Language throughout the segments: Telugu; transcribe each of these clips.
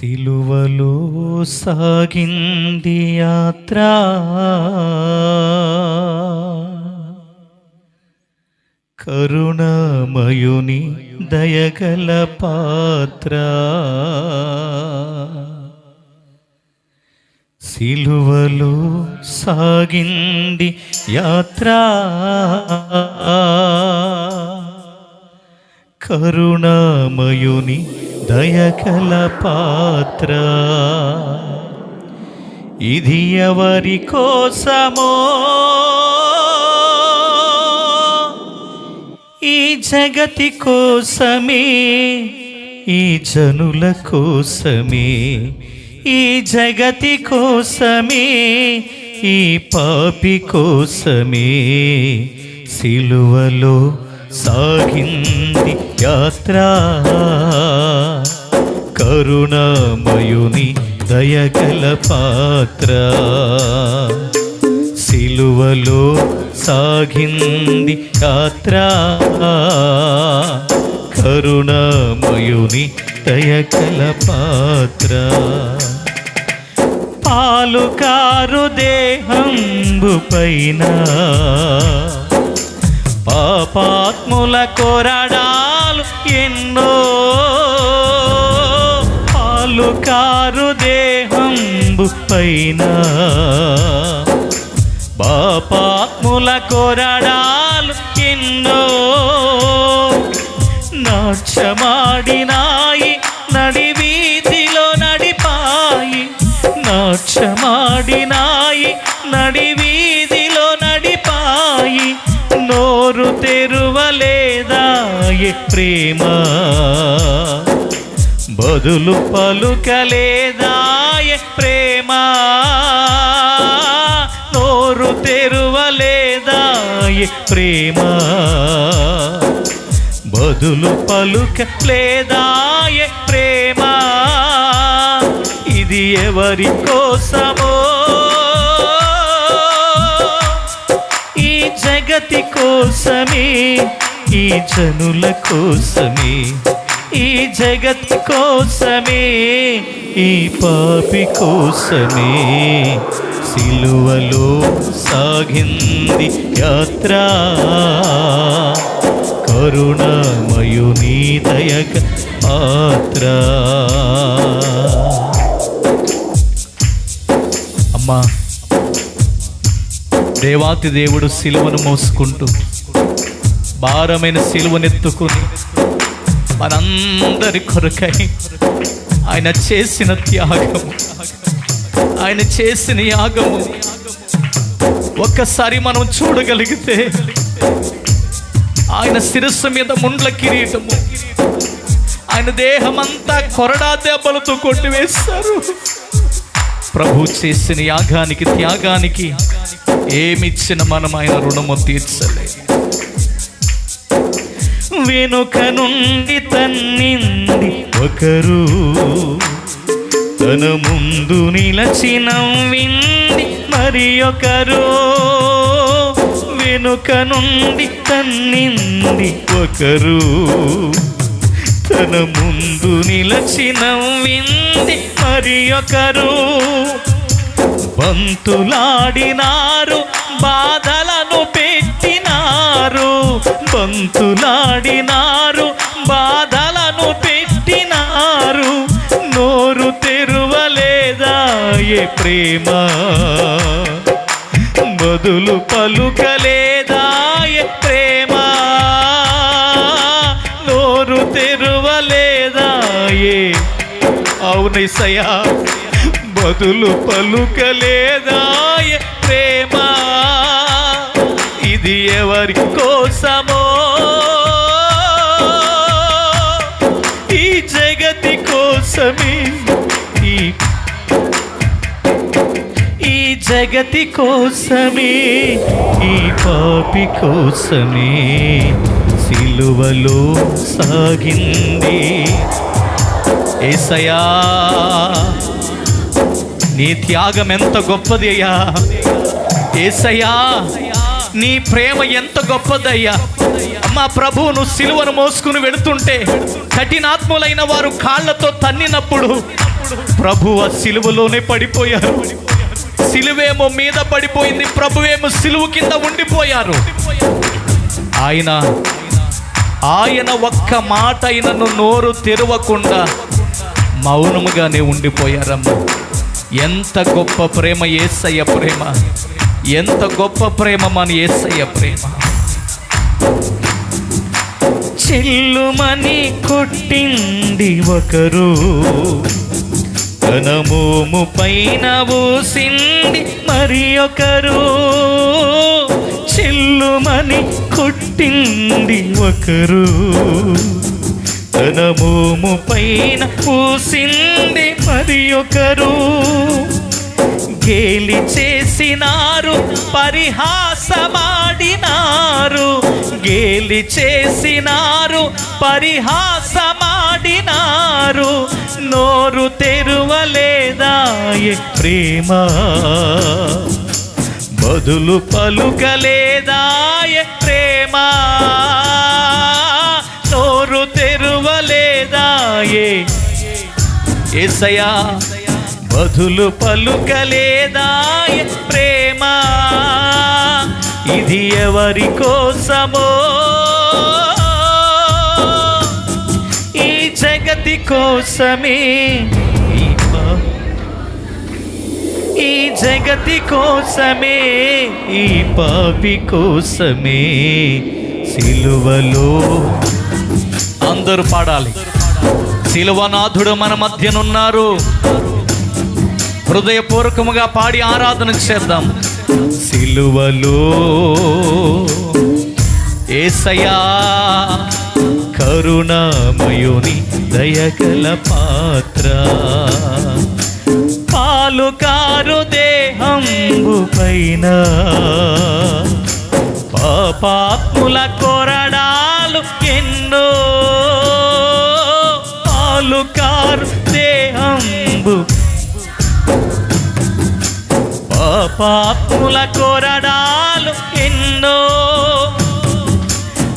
సిలువలో సాగింది యాత్ర. కరుణమయుని దయగల పాత్ర. సిలువలో సాగింది యాత్ర. కరుణమయుని దయకల పాత్ర ఇది ఎవరి కోసమో? ఈ జగతి కోసమే? ఈ జనుల కోసమే? ఈ జగతి కోసమే? ఈ పాపి కోసమే? సిలువలో సాగింది యాత్ర. కరుణామయుని దయగల పాత్ర. సిలువలో సాగింది యాత్ర. కరుణామయుని దయగల పాత్ర. పాలుకారు దేహంబు పైన పాపాత్ముల కొరడాలు ఎన్నో పైన. పాపాత్ముల కొరడాలు ఎన్నో. నాట్యమాడినాయి నడి వీధిలో నడిపాయి. నాట్యమాడినాయి నడి వీధిలో నడిపాయి. నోరు తెరువలేదాయి ప్రేమ? బదులు పలుకలేదాయ ప్రేమ? నోరు తెరువలేదా ప్రేమ. బదులు పలుక లేదాయ ప్రేమ. ఇది ఎవరి కోసమో? ఈ జగతి కోసమే ఈ జనుల కోసమే. ఈ జగత్ కోసమే ఈ పాపి కోసమే సిలువలో సాగింది యాత్ర. కరుణామయుని దయక పాత్ర. అమ్మా దేవాతి దేవుడు సిలువను మోసుకుంటూ భారమైన సిలువనెత్తుకుని మనందరి కొరకై ఆయన చేసిన త్యాగము. ఆయన చేసిన యాగము. ఒక్కసారి మనం చూడగలిగితే ఆయన శిరస్సు మీద ముండ్ల కిరీటము. ఆయన దేహమంతా కొరడా దెబ్బలతో కొట్టివేస్తారు ప్రభు చేసిన యాగానికి త్యాగానికి ఏమిచ్చిన మనం ఆయన రుణము తీర్చలేదు. వెనుక నుండి తన్నింది ఒకరు. తన ముందు నిలచిన వింది మరి ఒకరు. వెనుక నుండి తన్నింది ఒకరు. తన ముందు నిలచిన వింది మరి ఒకరు. బంతులాడినారు బాధ బంతులాడినారు బాధలను పెట్టినారు నోరు తెరువలేదాయే ప్రేమ? బదులు పలుకలేదాయే ప్రేమ? నోరు తెరువలేదాయే అవునయ్యా బదులు పలుకలేదాయ ప్రేమ? ఇది ఎవరి కోసమో కోసమే ఈ ఈ జగతి కోసమే ఈ పాపి కోసమే సిలువలో సాగింది. ఏసయా నీ త్యాగం ఎంత గొప్పది అయ్యా. ఏసయ్యా నీ ప్రేమ ఎంత గొప్పదయ్యా? మా ప్రభువును సిలువను మోసుకుని వెళుతుంటే కఠినాత్ములైన వారు కాళ్ళతో తన్నినప్పుడు ప్రభు ఆ సిలువలోనే పడిపోయారు. సిలువేమో మీద పడిపోయింది ప్రభువేమో సిలువ కింద ఉండిపోయారు. ఆయన ఆయన ఒక్క మాట అయినను నోరు తెరవకుండా మౌనముగానే ఉండిపోయారమ్మ. ఎంత గొప్ప ప్రేమ ఏసయ్య ప్రేమ. ఎంత గొప్ప ప్రేమ మన ఏసయ్య ప్రేమ. చెల్లుమని కొట్టింది ఒకరు. తన మోము పైన ఊసింది మరి ఒకరు. చెల్లుమని కొట్టింది ఒకరు. తన మోము పైన ఊసింది మరి ఒకరు. గేలి చేసినారు పరిహాసమాడినారు. గేలి చేసినారు పరిహాసమాడినారు. నోరు తెరువలేదాయే ప్రేమ? బదులు పలుకలేదాయ ప్రేమ? నోరు తెరువలేదాయే ఏసయా బదులు పలుకలేదా ప్రేమ. ఇది ఎవరి కోసమో? ఈ జగతి కోసమే. ఈ ఈ జగతి కోసమే. ఈ పాపి కోసమే. సిలువలో అందరూ పాడాలి. శిలువనాథుడు మన మధ్యనున్నారు. హృదయపూర్వకముగా పాడి ఆరాధన చేద్దాం. సిలువలో ఏసయా కరుణామయుని దయగల పాత్ర. పాలుకారు దేహంబు పైన. పాపాత్ముల కొరడాలు ఎన్నో. పాలుకారు కారు పాపుల కొరడాలు ఎన్నో.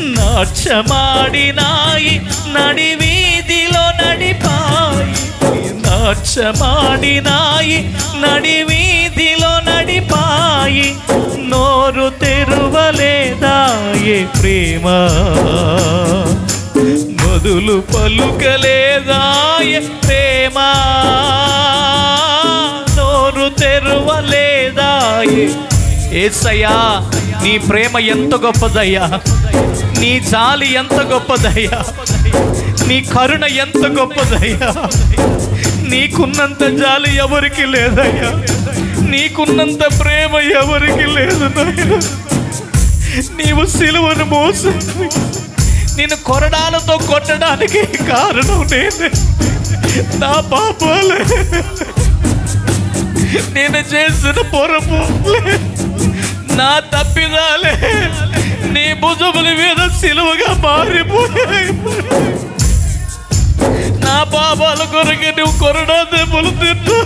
నాట్యమాడినాయి నడివీధిలో నడిపాయి. నాట్యమాడినాయి నడివీధిలో నడిపాయి. నోరు తెరువలేదాయే ప్రేమ. మొదలు పలుకలేదాయే ప్రేమ. ఏసయ్యా నీ ప్రేమ ఎంత గొప్పదయ్యా? నీ జాలి ఎంత గొప్పదయ్యా? నీ కరుణ ఎంత గొప్పదయ్యా? నీకున్నంత జాలి ఎవరికి లేదయ్యా? నీకున్నంత ప్రేమ ఎవరికి లేదు నీవు సిలువను మోసి నేను కొరడాలతో కొట్టడానికి కారణం నేనే. నా పాపాలే. నేను చేసిన పొరపు. నా తప్పిదాలే నీ భుజముల మీద సిలువగా మారిపోయాయి. నా పాపాల కొరకు నువ్వు కొరడా దెబ్బలు తిట్టు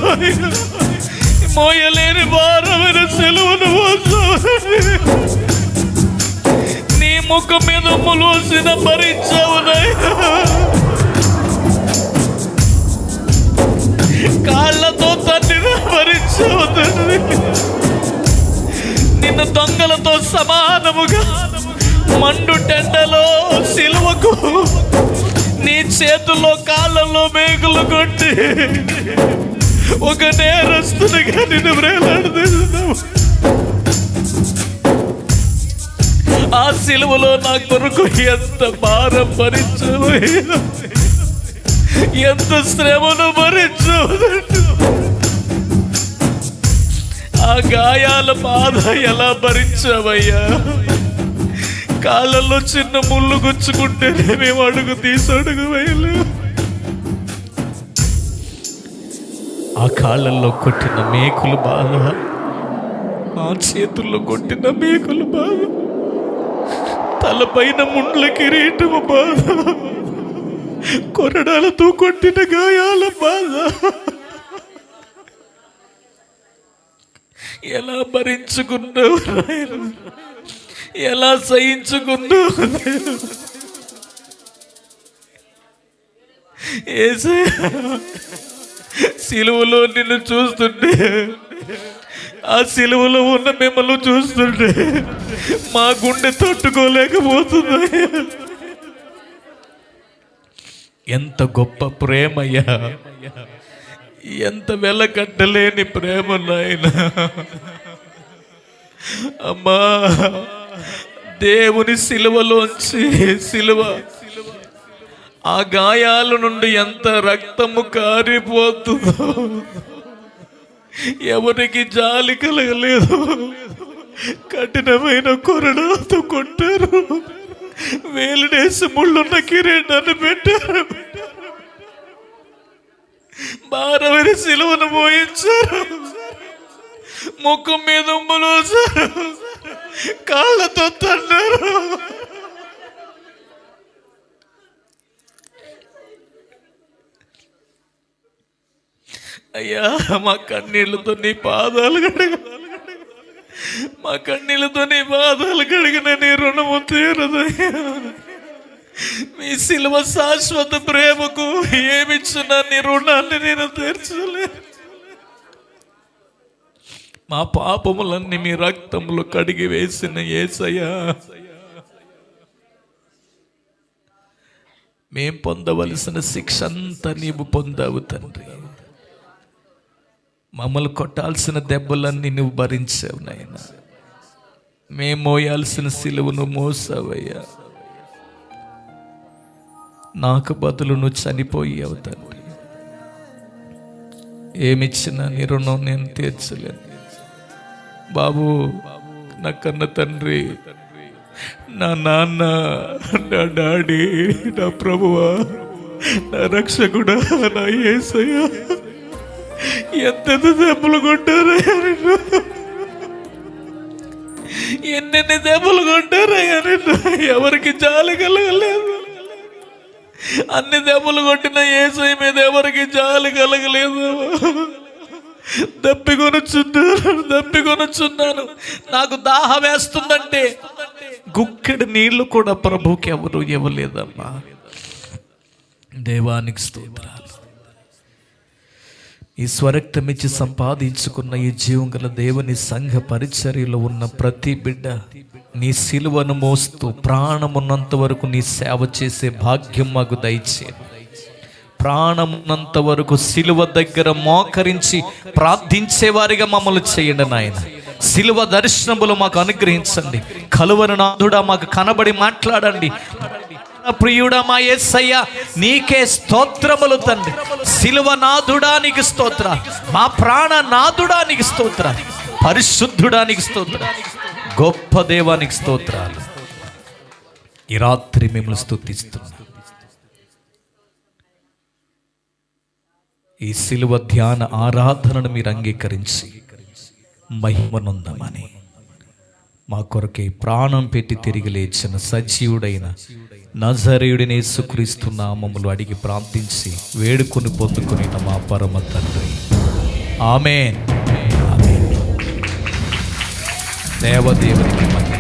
మోయలేని భారమైన సెలవును నీ ముఖం మీద ములోసిన భరించావు కాళ్ళతో కాళ్ళతో తండ్రిని భరించావు తండ్రి నిన్ను దొంగలతో సమానముగా మండు టెండలో సిలువకు నీ చేతుల్లో కాళ్ళలో మేకులు కొట్టి ఒక నేరస్తునిగా నిన్ను వేలాడుతున్నావు ఆ సిలువలో నా కొరకు ఎంత భారం భరించు ఎంత శ్రమను భరించు ఆ గాయాల బాధ ఎలా భరించావయ్యా? కాళ్ళల్లో చిన్న ముళ్ళు గుచ్చుకుంటేనే మేము అడుగు తీసి అడుగు ఆ కాళ్ళల్లో కొట్టిన మేకులు బాధ ఆ చేతుల్లో కొట్టిన మేకులు బాధ తలపైన ముండ్ల కిరీటము బాధ కొరడాలతో కొట్టిన గాయాల బాధ. ఎలా భరించుకున్నావు ఎలా సహించుకున్నావు ఏసయ్యా, సిలువలో నిన్ను చూస్తుంటే ఆ సిలువలో ఉన్న మిమ్మల్ని చూస్తుంటే మా గుండె తట్టుకోలేకపోతుంది. ఎంత గొప్ప ప్రేమయ్యా. ఎంత వెలకట్టలేని ప్రేమ నాయన. అమ్మా దేవుని సిలువలోంచి సిలువ. ఆ గాయాల నుండి ఎంత రక్తము కారిపోతుందో ఎవరికి జాలి కలగలేదు. కఠినమైన కొరడాతో కొట్టారు. వేలుడేసి ముళ్ళున్న కిరీటాన్ని పెట్టారు. భారమైన సిలువను మోయించారు. ముఖం మీద ఉమ్మలోసారు కాళ్ళతో తన్నారు అయ్యా మా కన్నీళ్ళతో నీ పాదాలు కడగ మా కన్నీళ్ళతో నీ పాదాలు కడిగిన నీ రుణము తీరదయ్యా. మీ సిలువ శాశ్వత ప్రేమకు ఏమిచ్చిన నీ రుణాన్ని నేను తీర్చలేదు మా పాపములన్నీ మీ రక్తంలో కడిగి వేసిన ఏసయ్యా. మేం పొందవలసిన శిక్ష అంతా నీవు పొందావు తండ్రి. మమ్మల్ని కొట్టాల్సిన దెబ్బలన్నీ నువ్వు భరించావు నాయన. మేము మోయాల్సిన సిలువను మోసావయ్యా. నాకు బదులు నువ్వు చనిపోయావు తండ్రి. ఏమిచ్చినా నీ రుణం నేను తీర్చలేను. బాబు నా కన్న తండ్రి నా నాన్న నా డాడీ నా ప్రభువా నా రక్షకుడా నా ఏసయ్యా. ఎంతెంత దెబ్బలు కొట్టారయ్యా నిన్ను. ఎన్నెన్ని దెబ్బలు కొట్టారయ్యా నిన్ను. ఎవరికి జాలి కలగలేదు. అన్ని దెబ్బలు కొట్టిన ఏసై మీద ఎవరికి జాలి కలగలేదు. దప్పికొనుచున్నాను దప్పికొనుచున్నాను నాకు దాహ వేస్తుందంటే గుక్కెడు నీళ్ళు కూడా ప్రభుకి ఎవరు ఇవ్వలేదమ్మా. దేవానికి స్తోత్రాలు. ఈ స్వరక్తమిచ్చి సంపాదించుకున్న ఈ జీవం గల దేవుని సంఘ పరిచర్యలో ఉన్న ప్రతి బిడ్డ నీ సిలువను మోస్తూ ప్రాణమున్నంత వరకు నీ సేవ చేసే భాగ్యం మాకు దయచేయండి ప్రాణమున్నంత వరకు సిలువ దగ్గర మోకరించి ప్రార్థించేవారిగా మమ్మల్ని చేయండి నాయన. సిలువ దర్శనములు మాకు అనుగ్రహించండి. కలువను నాథుడా మాకు కనబడి మాట్లాడండి. ప్రియుడమా మా నీకే స్తోత్రములు తండ్రి. శిలువ నాదుడానికి స్తోత్ర. మా ప్రాణ నాదుడానికి స్తోత్ర. పరిశుద్ధుడానికి స్తోత్ర. గొప్ప దేవానికి స్తోత్రాలు. ఈ రాత్రి మిమ్మల్ని స్థుతిస్తున్నా ఈ శిలువ ధ్యాన ఆరాధనను మీరు అంగీకరించి మహిమనుందమని మా కొరకే ప్రాణం పెట్టి తిరిగి లేచిన సజీవుడైన నజరేయుడిని యేసుక్రీస్తు మమ్మల్ని అడిగి ప్రార్థించి వేడుకొని పొందుకుని మా పరమ తండ్రి. ఆమె దేవదేవునికి మహిమ.